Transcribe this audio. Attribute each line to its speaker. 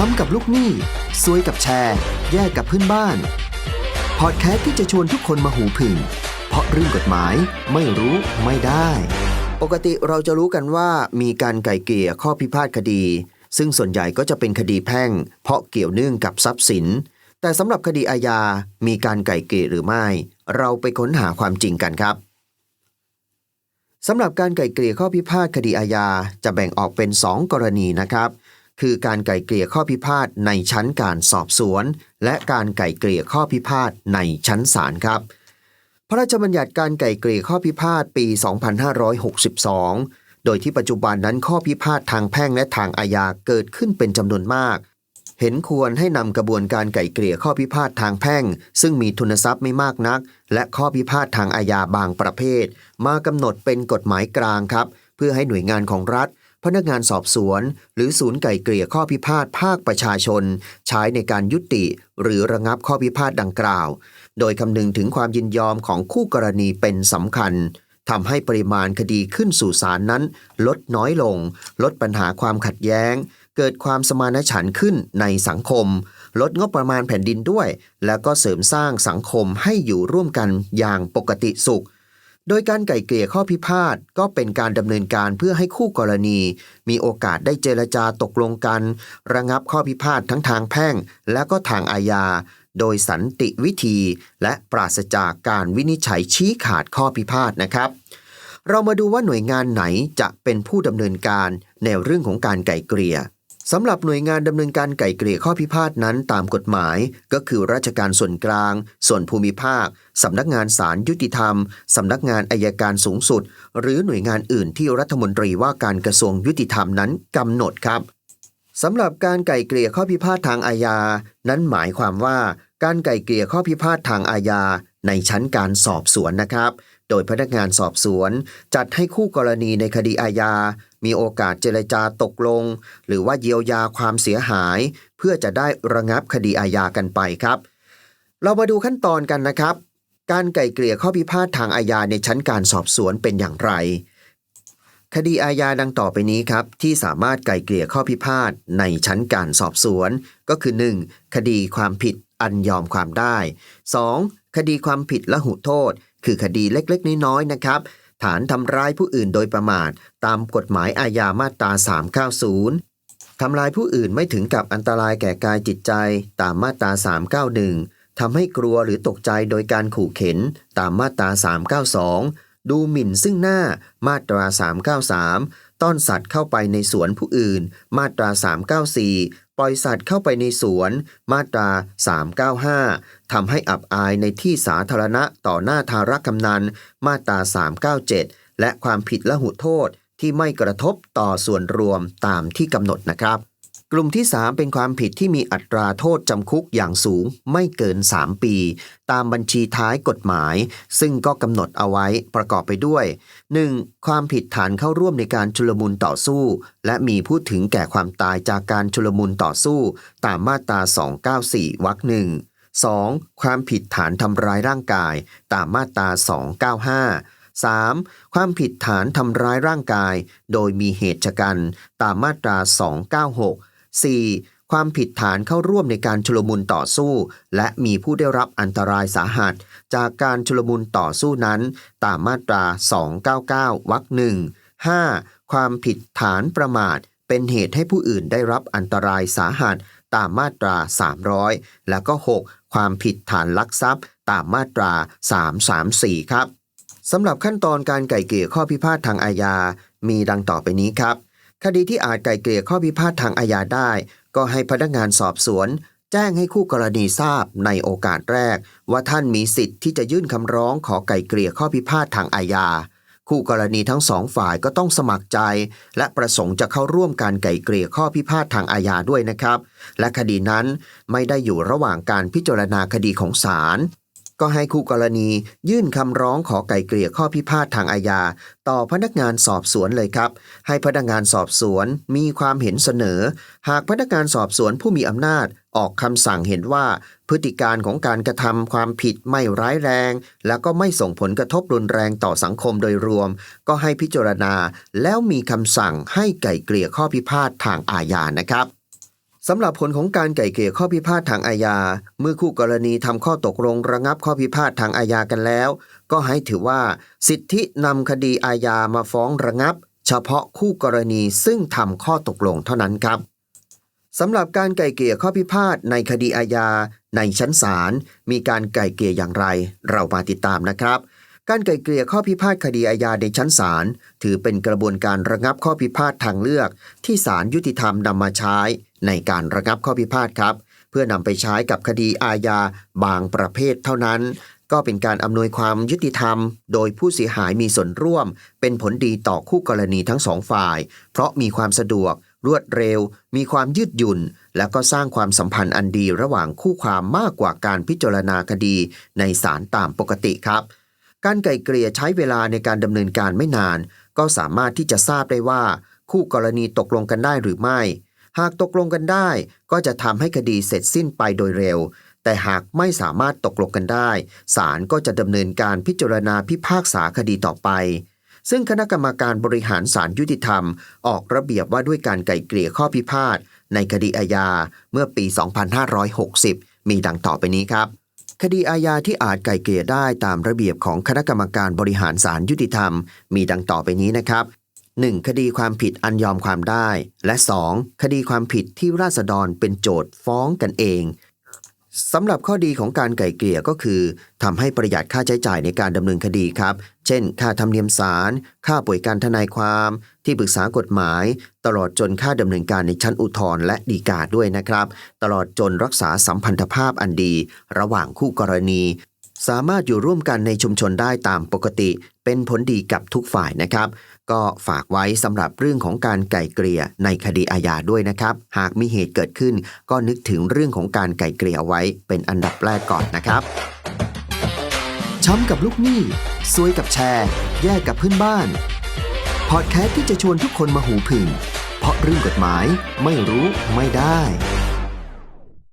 Speaker 1: ช้ำกับลูกหนี้ซวยกับแชร์ แย่กับเพื่อนบ้าน พอดแคสต์ที่จะชวนทุกคนมาหูผึ่ง เพราะเรื่องกฎหมายไม่รู้ไม่ได้ ปกติเราจะรู้กันว่ามีการไก่เกลี่ยข้อพิพาทคดี ซึ่งส่วนใหญ่ก็จะเป็นคดีแพ่ง เพราะเกี่ยวเนื่องกับทรัพย์สิน แต่สำหรับคดีอาญา มีการไก่เกลี่ยหรือไม่ เราไปค้นหาความจริงกันครับสำหรับการไกล่เกลี่ยข้อพิพาทคดีอาญาจะแบ่งออกเป็น 2 กรณีนะครับ คือการไกล่เกลี่ยข้อพิพาทในชั้นการสอบสวน และการไกล่เกลี่ยข้อพิพาทในชั้นศาลครับ พระราชบัญญัติการไกล่เกลี่ยข้อพิพาทปี 2562 โดยที่ปัจจุบันนั้นข้อพิพาททางแพ่งและทางอาญาเกิดขึ้นเป็นจำนวนมาก เห็นควรให้นำกระบวนการไกล่เกลี่ยข้อพิพาททางแพ่ง ซึ่งมีทุนทรัพย์ไม่มากนัก และข้อพิพาททางอาญาบางประเภท มากำหนดเป็นกฎหมายกลางครับ เพื่อให้หน่วยงานของรัฐ พนักงานสอบสวน หรือศูนย์ไก่เกลี่ยข้อพิพาทภาคประชาชน ใช้ในการยุติ หรือระงับข้อพิพาทดังกล่าว โดยคำนึงถึงความยินยอมของคู่กรณีเป็นสำคัญทำให้ปริมาณคดีขึ้นสู่ศาลนั้น ลดน้อยลง ลดปัญหาความขัดแย้ง เกิดความสมานฉันท์ขึ้นในสังคม ลดงบประมาณแผ่นดินด้วย แล้วก็เสริมสร้างสังคมให้อยู่ร่วมกันอย่างปกติสุข โดยการไก่เกลี่ยข้อพิพาทก็เป็นการดำเนินการเพื่อให้คู่กรณี มีโอกาสได้เจรจาตกลงกัน ระงับข้อพิพาททั้งทางแพ่ง และก็ทางอาญา โดยสันติวิธี และปราศจากการวินิจฉัยชี้ขาดข้อพิพาทนะครับ เรามาดูว่าหน่วยงานไหนจะเป็นผู้ดำเนินการในเรื่องของการไก่เกลี่ย สำหรับหน่วยงานดำเนินการไก่เกลี่ยข้อพิพาทนั้นตามกฎหมาย ก็คือราชการส่วนกลาง ส่วนภูมิภาคสำนักงานศาลยุติธรรมสำนักงานอายการสูงสุด หรือหน่วยงานอื่นที่รัฐมนตรีว่าการกระทรวงยุติธรรมนั้นกำหนดครับสำหรับการไก่เกลี่ยข้อพิพาททางอาญา นั้นหมายความว่า การไก่เกลี่ยข้อพิพาททางอาญาในชั้นการสอบสวนนะครับ โดยพนักงานสอบสวน จัดให้คู่กรณีในคดีอาญา มีโอกาสเจรจาตกลง หรือว่าเยียวยาความเสียหาย เพื่อจะได้ระงับคดีอาญากันไปครับ เรามาดูขั้นตอนกันนะครับ การไก่เกลี่ยข้อพิพาททางอาญาในชั้นการสอบสวนเป็นอย่างไร คดีอาญาดังต่อไปนี้ครับ ที่สามารถไก่เกลี่ยข้อพิพาทในชั้นการสอบสวน ก็คือ 1. คดีความผิดอันยอมความได้ 2. คดีความผิดละหุโทษ คือคดีเล็กๆ น้อยๆนะครับ ฐานทำร้ายผู้อื่นโดยประมาท ตามกฎหมายอาญามาตรา390ทำลายผู้อื่นไม่ถึงกับอันตรายแก่กายจิตใจ ตามมาตรา391ทำให้กลัวหรือตกใจโดยการขู่เข็น ตามมาตรา392 ดูหมิ่นซึ่งหน้ามาตรา393ต้อนสัตว์เข้าไปในสวนผู้อื่น มาตรา 394 ปล่อยสัตว์เข้าไปในสวน มาตรา 395 ทำให้อับอายในที่สาธารณะต่อหน้าทารกำนัน มาตรา 397 และความผิดละหุโทษที่ไม่กระทบต่อส่วนรวมตามที่กำหนดนะครับ กลุ่มที่ 3 เป็นความผิดที่มีอัตราโทษจำคุกอย่างสูงไม่เกิน 3 ปี ตามบัญชีท้ายกฎหมาย ซึ่งก็กำหนดเอาไว้ประกอบไปด้วย 1. ความผิดฐานเข้าร่วมในการชุลมุนต่อสู้ และมีผู้ถึงแก่ความตายจากการชุลมุนต่อสู้ ตามมาตรา 294 วรรคหนึ่ง 2. ความผิดฐานทำร้ายร่างกาย ตามมาตรา 295 3. ความผิดฐานทำร้ายร่างกาย โดยมีเหตุชะกันตามมาตรา 296 4. ความผิดฐานเข้าร่วมในการชุลมุนต่อสู้ และมีผู้ได้รับอันตรายสาหัส จากการชุลมุนต่อสู้นั้น ตามมาตรา 299 วรรคหนึ่ง 5. ความผิดฐานประมาท เป็นเหตุให้ผู้อื่นได้รับอันตรายสาหัส ตามมาตรา 300 แล้วก็ 6. ความผิดฐานลักทรัพย์ ตามมาตรา 334 ครับสำหรับขั้นตอนการไก่เกลี่ยข้อพิพาททางอาญา มีดังต่อไปนี้ครับ คดีที่อาจไก่เกลี่ยข้อพิพาททางอาญาได้ ก็ให้พนักงานสอบสวน แจ้งให้คู่กรณีทราบในโอกาสแรก ว่าท่านมีสิทธิ์ที่จะยื่นคำร้องขอไก่เกลี่ยข้อพิพาททางอาญาคู่กรณีทั้งสองฝ่ายก็ต้องสมัครใจ และประสงค์จะเข้าร่วมการไก่เกลี่ยข้อพิพาททางอาญาด้วยนะครับ และคดีนั้นไม่ได้อยู่ระหว่างการพิจารณาคดีของศาล ก็ให้คู่กรณียื่นคำร้องขอไก่เกลี่ยข้อพิพาททางอาญาต่อพนักงานสอบสวนเลยครับ ให้พนักงานสอบสวนมีความเห็นเสนอ หากพนักงานสอบสวนผู้มีอำนาจออกคำสั่งเห็นว่า พฤติการของการกระทำความผิดไม่ร้ายแรง แล้วก็ไม่ส่งผลกระทบรุนแรงต่อสังคมโดยรวม ก็ให้พิจารณาแล้วมีคำสั่งให้ไก่เกลี่ยข้อพิพาททางอาญานะครับ สำหรับผลของการไก่เกลี่ยข้อพิพาททางอาญา เมื่อคู่กรณีทำข้อตกลงระงับข้อพิพาททางอาญากันแล้ว ก็ให้ถือว่า สิทธินำคดีอาญามาฟ้องระงับ เฉพาะคู่กรณีซึ่งทำข้อตกลงเท่านั้นครับสำหรับการไก่เกลี่ยข้อพิพาทในคดีอาญาในชั้นศาลมีการไก่เกลี่ยอย่างไร เรามาติดตามนะครับ การไกล่เกลี่ยข้อพิพาทคดีอาญาในชั้นศาลถือเป็นกระบวนการระงับข้อพิพาททางเลือก ที่ศาลยุติธรรมนำมาใช้ในการระงับข้อพิพาทครับ เพื่อนำไปใช้กับคดีอาญาบางประเภทเท่านั้น ก็เป็นการอำนวยความยุติธรรม โดยผู้เสียหายมีส่วนร่วม เป็นผลดีต่อคู่กรณีทั้งสองฝ่าย เพราะมีความสะดวก รวดเร็ว มีความยืดหยุ่น และก็สร้างความสัมพันธ์อันดีระหว่างคู่ความมากกว่าการพิจารณาคดีในศาลตามปกติครับ การไกล่เกลี่ยใช้เวลาในการดำเนินการไม่นาน ก็สามารถที่จะทราบได้ว่า คู่กรณีตกลงกันได้หรือไม่ หากตกลงกันได้ ก็จะทำให้คดีเสร็จสิ้นไปโดยเร็ว แต่หากไม่สามารถตกลงกันได้ ศาลก็จะดำเนินการพิจารณาพิพากษาคดีต่อไป ซึ่งคณะกรรมการบริหารศาลยุติธรรม ออกระเบียบว่าด้วยการไกล่เกลี่ยข้อพิพาทในคดีอาญาเมื่อปี 2560 มีดังต่อไปนี้ครับ คดีอาญาที่อาจไกล่เกลี่ยได้ตามระเบียบของคณะกรรมการบริหารศาลยุติธรรม มีดังต่อไปนี้นะครับ 1. คดีความผิดอันยอมความได้ และ 2. คดีความผิดที่ราษฎรเป็นโจทย์ฟ้องกันเอง สำหรับข้อดีของการไก่เกลี่ยก็คือทำให้ประหยัดค่าใช้จ่ายในการดำเนินคดีครับ เช่น ค่าธรรมเนียมศาลค่าป่วยการทนายความ ที่ปรึกษากฎหมาย ตลอดจนค่าดำเนินการในชั้นอุทธรณ์และฎีกาด้วยนะครับ ตลอดจนรักษาสัมพันธภาพอันดี ระหว่างคู่กรณี สามารถอยู่ร่วมกันในชุมชนได้ตามปกติ เป็นผลดีกับทุกฝ่ายนะครับ ก็ฝากไว้สำหรับเรื่องของการไก่เกลี่ยในคดีอาญาด้วยนะครับ หากมีเหตุเกิดขึ้น ก็นึกถึงเรื่องของการไก่เกลี่ยเอาไว้เป็นอันดับแรกก่อนนะครับช้ำกับลูกหนี้ซวยกับแชร์ แย่กับเพื่อนบ้านพอดแคสต์ที่จะชวนทุกคนมาหูผึ่ง เพราะเรื่องกฎหมายไม่รู้ไม่ได้